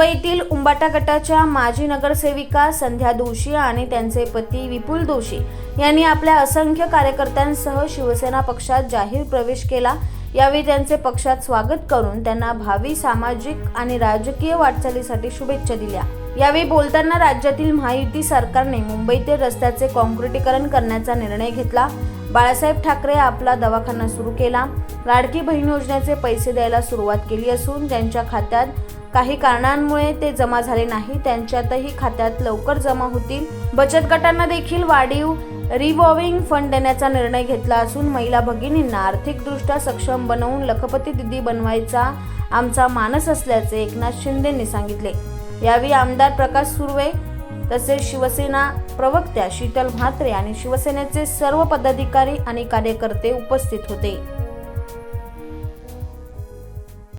मुंबईतील उंबाटा गटाच्या माजी नगरसेविका संध्या दोशी आणि त्यांचे पती विपुल दोशी यांनी आपल्या असंख्य कार्यकर्त्यांसह शिवसेना पक्षात जाहीर प्रवेश केला. यावेळी त्यांचे पक्षात स्वागत करून त्यांना भावी सामाजिक आणि राजकीय वाटचालीसाठी शुभेच्छा दिल्या. यावेळी बोलताना राज्यातील महायुती सरकारने मुंबईतील रस्त्याचे काँक्रिटीकरण करण्याचा निर्णय घेतला. बाळासाहेब ठाकरे आपला दवाखाना सुरू केला. लाडकी बहीण योजनेचे पैसे द्यायला सुरुवात केली असून ज्यांच्या खात्यात काही कारणांमुळे ते जमा झाले नाही. त्यांच्यातही खात्यात लवकर जमा होतील. बचत गटांना देखील वाढीव रिव्हॉल्विंग फंड देण्याचा निर्णय घेतला असून महिला भगिनींना आर्थिकदृष्ट्या सक्षम बनवून लखपती दिदी बनवायचा आमचा मानस असल्याचे एकनाथ शिंदेंनी सांगितले. यावेळी आमदार प्रकाश सुर्वे तसेच शिवसेना प्रवक्त्या शीतल म्हात्रे आणि शिवसेनेचे सर्व पदाधिकारी आणि कार्यकर्ते उपस्थित होते.